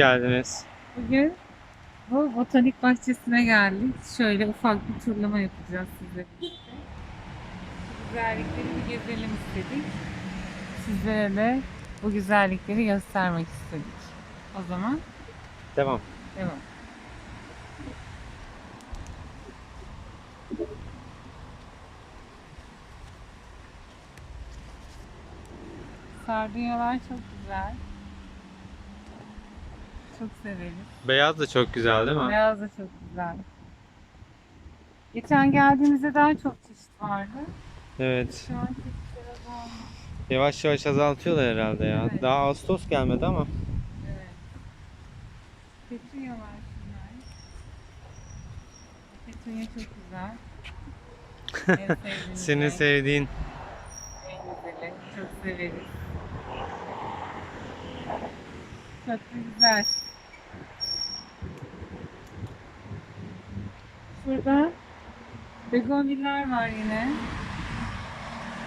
Geldiniz. Bugün bu botanik bahçesine geldik. Şöyle ufak bir turlama yapacağız sizle birlikte. Güzellikleri bir gezelim istedik. Sizlere de bu güzellikleri göstermek istedik. O zaman Devam. devam. Sardunyalar çok güzel. Çok severiz. Beyaz da çok güzel değil mi? Beyaz da çok güzel. Geçen geldiğimizde daha çok çeşit vardı. Evet. Şu an çeşitler azalmış. Yavaş yavaş azaltıyorlar herhalde ya. Evet. Daha Ağustos gelmedi ama. Evet. Petunya var şunlar. Petunya çok güzel. En sevdiğim Senin renk. sevdiğin. En güzeli. Çok severiz. Çok güzel. Şurada begonviller var yine.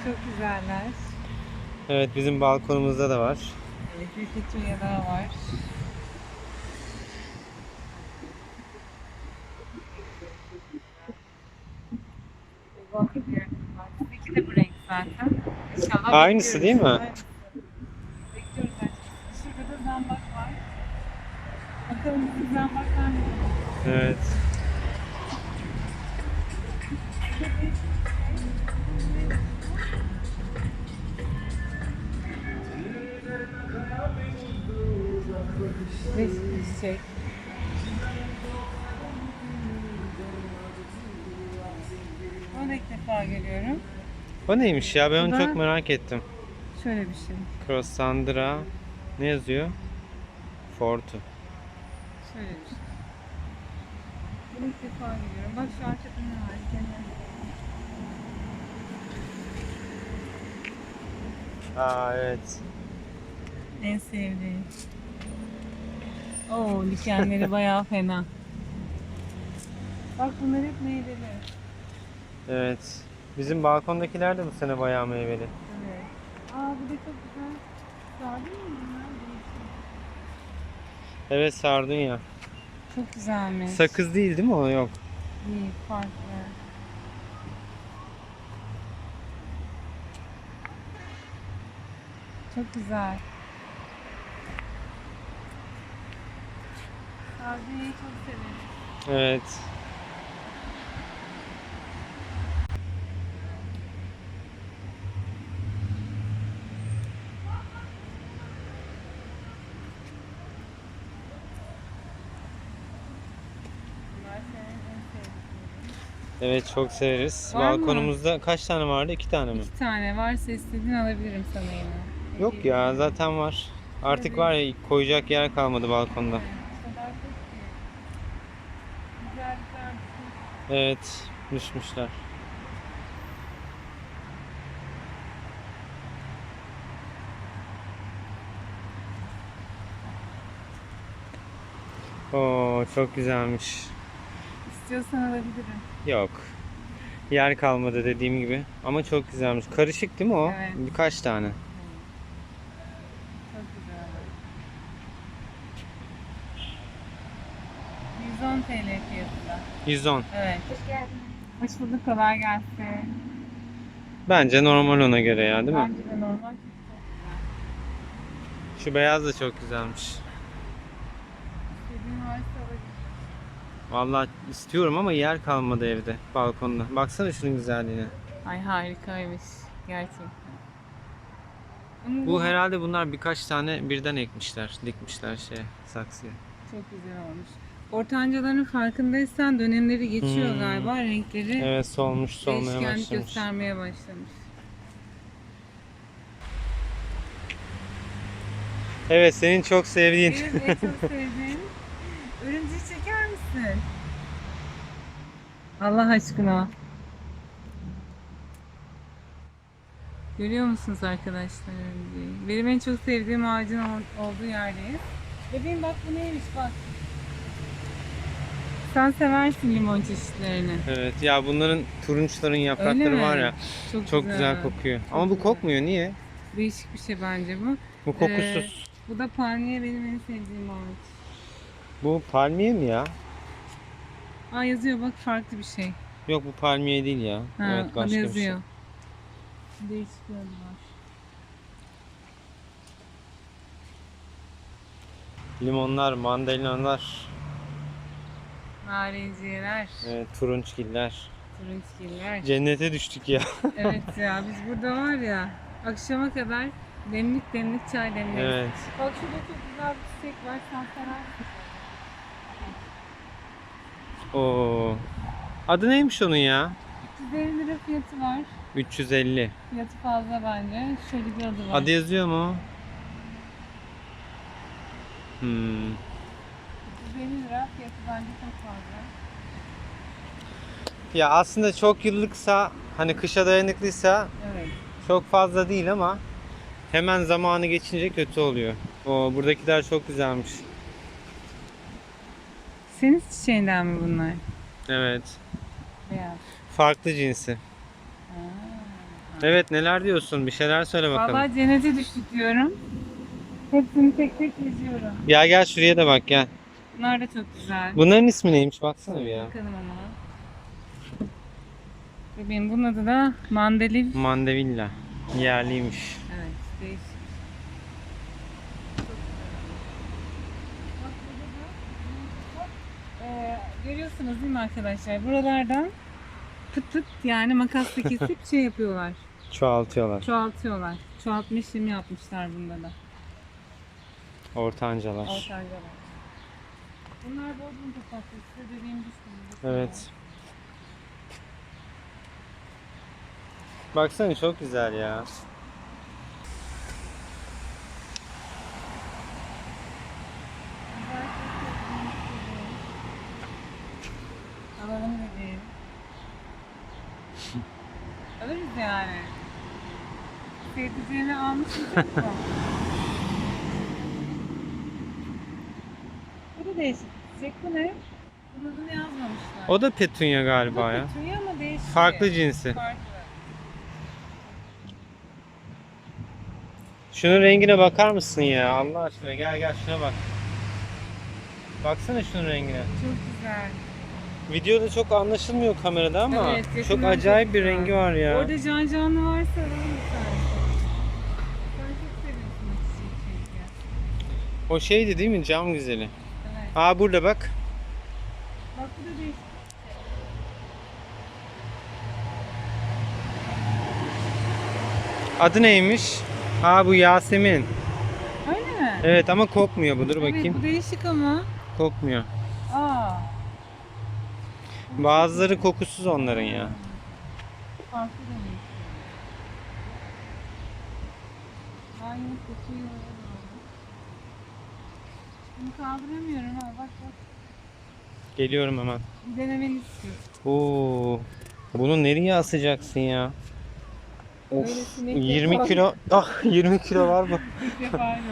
Çok güzeller. Evet bizim balkonumuzda da var. Evet, bir petunya daha var. İki de bu renk zaten. İnşallah Aynısı değil mi? Bekliyoruz açıkçası. Şurada da zambak var. Bakalım bu zambaklar ne? Evet. Beş çiçek. Ona ilk defa geliyorum. O neymiş ya? Ben onu da- çok merak ettim. Şöyle bir şey. Crossandra. Ne yazıyor? Fortu. Şöyle bir şey. Bunu ilk defa geliyorum. Bak şu arkada ne var? Aa evet. En sevdiğim. Oo dikenleri bayağı fena. Bak bunlar hep meyveli. Evet. Bizim balkondakiler de bu sene bayağı meyveli. Evet. Aa bu da çok güzel. Sardın mı bunlar? Evet sardunya. Çok güzelmiş. Sakız değil değil mi o? Yok. İyi, farklı. Çok güzel. Sardunya'yı çok severim. Evet. Evet çok severiz. Var mı? Balkonumuzda kaç tane vardı? İki tane mi? İki tane varsa istediğini alabilirim sana yine. Yok ya zaten var. Artık Evet. var ya koyacak yer kalmadı balkonda. Evet, o kadar çok ki. Güzellikler düşün. Evet düşmüşler. Oo çok güzelmiş. İstiyorsan alabilirim. Yok. Yer kalmadı dediğim gibi. Ama çok güzelmiş. Karışık değil mi o? Evet. Birkaç tane. Çok güzel. 110 TL fiyatında. 110. Evet. Hoş bulduk. Kolay gelsin. Bence normal ona göre ya değil mi? Bence de normal. Şu beyaz da çok güzelmiş. İstediğin varsa. Vallahi istiyorum ama yer kalmadı evde balkonda. Baksana şunun güzelliğine. Ay harikaymış. Gerçekten. Bu herhalde bunlar birkaç tane birden ekmişler, dikmişler şey saksıya. Çok güzel olmuş. Ortancaların farkındaysan dönemleri geçiyor Hmm. galiba. Renkleri Evet solmuş, solmaya değişkenlik başlamış. göstermeye başlamış. Evet, senin çok sevdiğin. Benim en çok sevdiğim örümceği çeker misin? Allah aşkına. Görüyor musunuz arkadaşlar örümceği? Benim en çok sevdiğim ağacın ol- olduğu yerdeyiz. Bebeğim bak bu neymiş bak. Sen seversin limon çeşitlerini. Evet, ya bunların turunçların yaprakları mi? var ya Çok, çok güzel, kokuyor. Ama bu güzel. kokmuyor niye? Değişik bir şey bence bu. Bu kokusuz. Bu da palmiye benim en sevdiğim ağaç. Bu palmiye mi ya? Aa yazıyor bak farklı bir şey. Yok bu palmiye değil ya. Ha, evet başka bir şey. yazıyor. Değişik bir adı var. Limonlar, mandalinalar, Narenciyeler, evet, turunçgiller. turunçgiller. Cennete düştük ya. evet ya biz burada var ya akşama kadar demlik demlik çay demleriz. evet. Bak şurada çok güzel bir çiçek var. Santaran. Oo. Adı neymiş onun ya? 150 lira fiyatı var. 350. Fiyatı fazla bence. Şöyle bir adı var. Adı yazıyor mu? Hmm. 150 lira fiyatı bence çok fazla. Ya aslında çok yıllıksa hani kışa dayanıklıysa Evet. çok fazla değil ama hemen zamanı geçince kötü oluyor. O buradakiler çok güzelmiş. Senin çiçeğinden mi bunlar? Evet. Beyaz. Farklı cinsi. Evet neler diyorsun? Bir şeyler söyle bakalım. Vallahi cennete düştük diyorum. Hepsini tek tek geziyorum. Gel gel şuraya da bak gel. Bunlar da çok güzel. Bunların ismi neymiş baksana bir ya. Bakalım ama. Bebeğim bunun adı da mandaliv. Mandevilla. Yerliymiş. Evet, değişik. Ee, görüyorsunuz değil mi arkadaşlar? Buralardan pıt pıt yani makasla kesip şey yapıyorlar. Çoğaltıyorlar. Çoğaltıyorlar. Çoğaltma işlemi yapmışlar bunda da. Ortancalar. Ortancalar. Bunlar Bodrum papatyası dediğim düşkün. Evet. Baksana çok güzel ya. Alalım bebeğim. Alırız yani. Sevdiceğini almış mısın? Bu da değişik. Çiçek bu ne? Bunun adını yazmamışlar. O da petunya galiba ya. Petunya ama değişik. Farklı cinsi. Farklı. Şunun rengine bakar mısın ya? Allah aşkına gel gel şuna bak. Baksana şunun rengine. Çok güzel. Videoda çok anlaşılmıyor kamerada ama Evet, çok yakından acayip çok bir güzel. rengi var ya. Orada can canlı varsa alalım tane. Sen çok seviyorsun o çiçeği çünkü. O şeydi değil mi? Cam güzeli. Aa burada bak. Bak bu da değişik. Adı neymiş? Aa bu Yasemin. Öyle mi? Evet ama kokmuyor bu. Dur Evet, bakayım. bu değişik ama. Kokmuyor. Aa. Bazıları kokusuz onların ya. Farklı demek. Aynı kokuyor. Bunu kaldıramıyorum ha. Bak bak. Geliyorum hemen. Denemeni istiyorum. Oo. Bunu nereye asacaksın ya? Of, Öyle sinek 20 yapalım. kilo. Ah 20 kilo var bu. İlk defa gördüm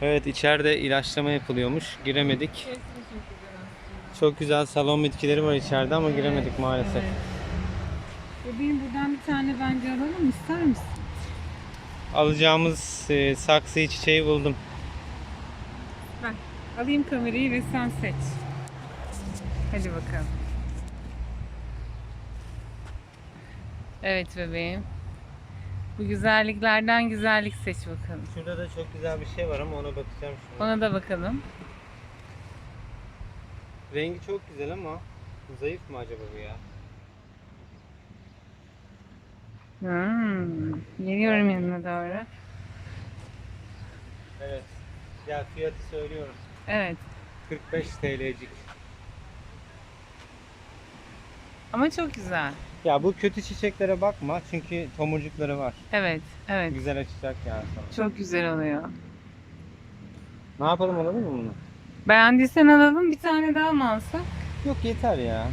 öyle. Evet içeride ilaçlama yapılıyormuş. Giremedik. Çok güzel aslında. Çok güzel salon bitkileri var içeride ama giremedik maalesef. Evet. Bebeğim buradan bir tane bence alalım ister misin? Alacağımız e, saksıyı çiçeği buldum. Alayım kamerayı ve sen seç. Hadi bakalım. Evet bebeğim. Bu güzelliklerden güzellik seç bakalım. Şurada da çok güzel bir şey var ama ona bakacağım şimdi. Ona da bakalım. Rengi çok güzel ama zayıf mı acaba bu ya? Hmm. Geliyorum yanına doğru. Evet. Ya fiyatı söylüyorum. Evet. 45 TL'cik. Ama çok güzel. Ya bu kötü çiçeklere bakma çünkü tomurcukları var. Evet. Evet. Güzel açacak yani sana. Çok güzel oluyor. Ne yapalım alalım mı bunu? Beğendiysen alalım. Bir tane daha mı alsak? Yok yeter ya.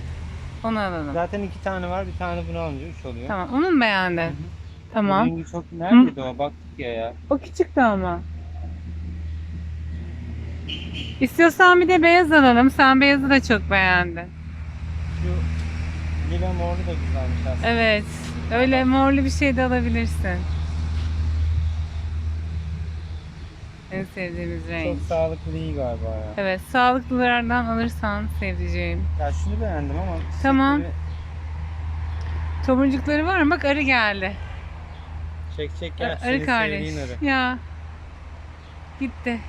Onu alalım. Zaten iki tane var bir tane bunu alınca üç oluyor. Tamam. Onu mu beğendin? Tamam. Rengi çok neredeydi o baktık ya ya. O küçüktü ama. İstiyorsan bir de beyaz alalım. Sen beyazı da çok beğendin. Şu lila morlu da güzelmiş aslında. Evet. Öyle morlu bir şey de alabilirsin. En sevdiğimiz renk. Çok sağlıklı değil galiba ya. Evet, sağlıklılardan alırsan sevdiceğim. Ya şunu beğendim ama. Tamam. çiçekleri- Tomurcukları var mı? Bak arı geldi. Çek çek gel. arı kardeş. arı. Ya. Gitti.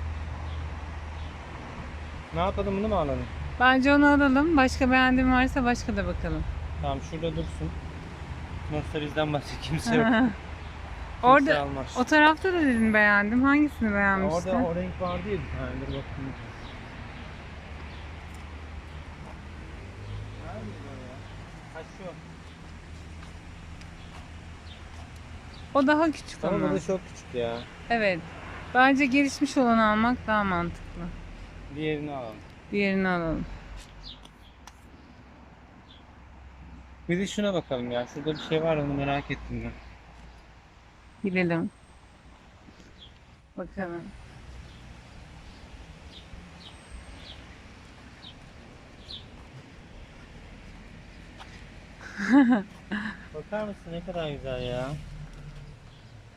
Ne yapalım bunu mu alalım? Bence onu alalım. Başka beğendiğin varsa başka da bakalım. Tamam şurada dursun. Nasılsa bizden başka kimse yok. Kimse Orada almaz. o tarafta da dedin beğendim. Hangisini Ya beğenmiştin? Orada o renk vardı ya bir tane. Dur bakayım. Nerede o ya? Ha şu. O daha küçük Ama ama. bu da çok küçük ya. Evet. Bence gelişmiş olanı almak daha mantıklı. Diğerini alalım. Diğerini alalım. Bir de şuna bakalım ya. Şurada bir şey var onu merak ettim ben. Gidelim. Bakalım. Bakar mısın ne kadar güzel ya.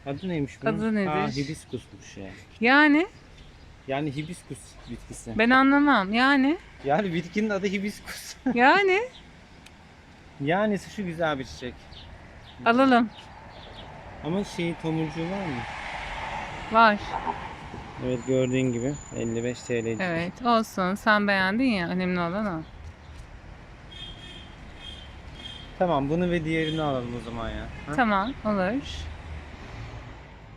Adı neymiş bunun? Adı nedir? Aa, hibiskusmuş ya. Yani Yani hibiskus bitkisi. ben anlamam. Yani Yani bitkinin adı hibiskus. yani yani şu güzel bir çiçek. alalım. Ama şey tomurcuğu var mı? Var. Evet gördüğün gibi 55 TL. Evet olsun. Sen beğendin ya. Önemli olan o. Tamam bunu ve diğerini alalım o zaman ya. Ha? Tamam olur.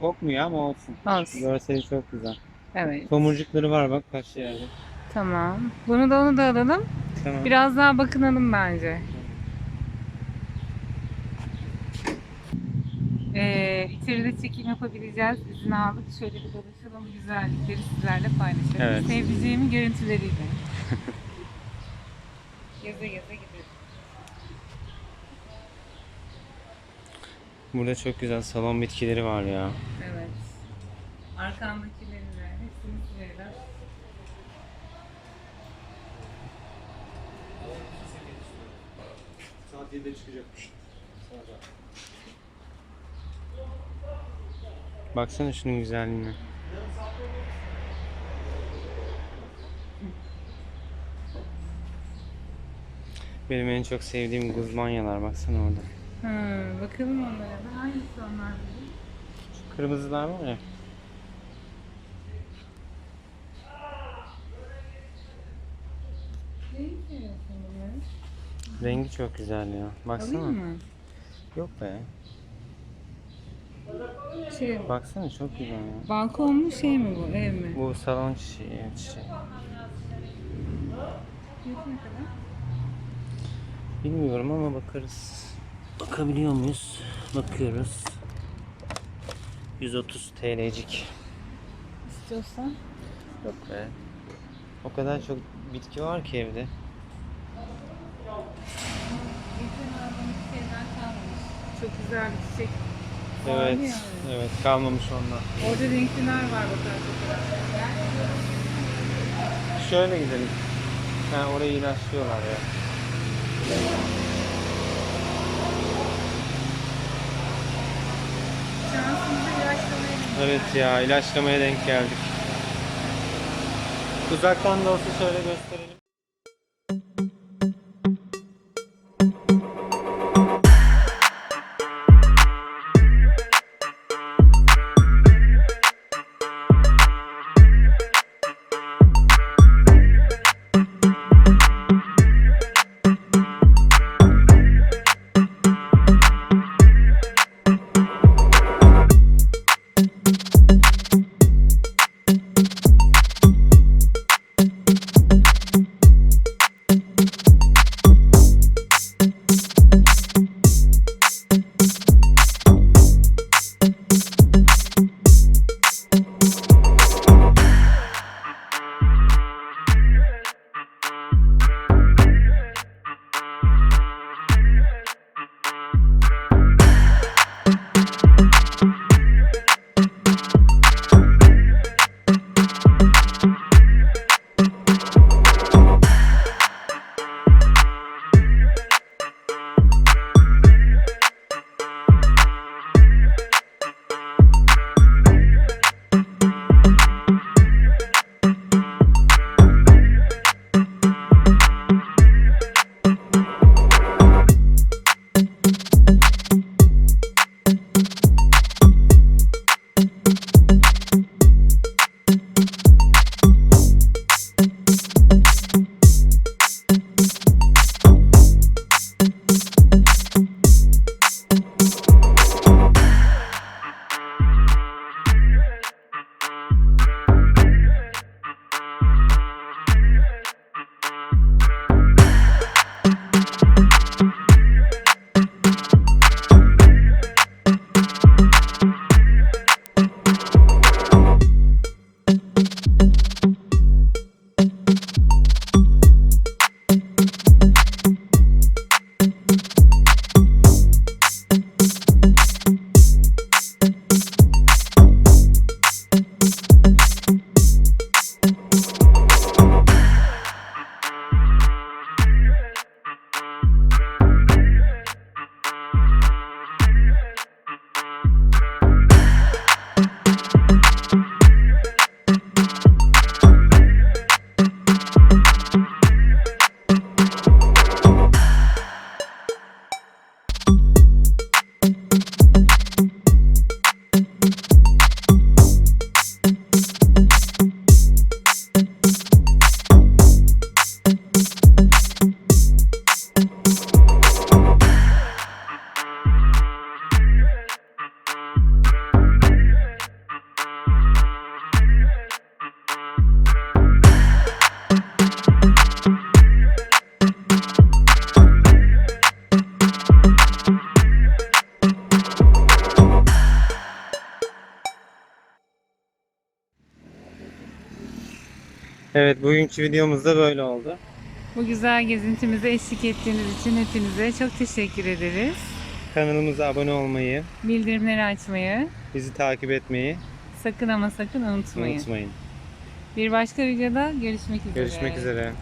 Kokmuyor ama olsun. Olsun. Görseli çok güzel. Evet. Tomurcukları var bak kaç yerde. Tamam. Bunu da onu da alalım. Tamam. Biraz daha bakınalım bence. Ee, içeride çekim yapabileceğiz. İzin aldık. Şöyle bir dolaşalım. Güzellikleri sizlerle paylaşalım. Evet. Sevdiceğimin görüntüleriyle. geze geze gidelim. Burada çok güzel salon bitkileri var ya. Evet. Arkamdakileri de hepsini sırayla. 7'de çıkacakmış. Baksana şunun güzelliğine. Benim en çok sevdiğim guzmanyalar baksana orada. Ha, bakalım onlara. Hangisi onlar? Şu kırmızılar var ya. Bunları? Rengi çok güzel ya. Baksana. Alayım mı? Yok be. Şey, Baksana çok güzel ya. balkon mu şey mi bu? Ev mi? Bu salon çiçeği, ev çiçeği. Fiyatı ne kadar? Bilmiyorum ama bakarız. Bakabiliyor muyuz? Bakıyoruz. 130 TL'cik. İstiyorsan. Yok be. O kadar çok bitki var ki evde. Geçen aldığımız şeyden kalmamış. Çok güzel bir çiçek. Evet. Yani. Evet kalmamış ondan. Orada renkliler var bakar fotoğraflarında. Şöyle gidelim. Ha orayı ilaçlıyorlar ya. Şansımızı ilaçlamaya Evet ya ilaçlamaya denk geldik. Uzaktan da olsa şöyle gösterelim. Evet bugünkü videomuz da böyle oldu. Bu güzel gezintimize eşlik ettiğiniz için hepinize çok teşekkür ederiz. Kanalımıza abone olmayı, Bildirimleri açmayı bizi takip etmeyi sakın ama sakın unutmayın. unutmayın. Bir başka videoda görüşmek üzere. Görüşmek üzere.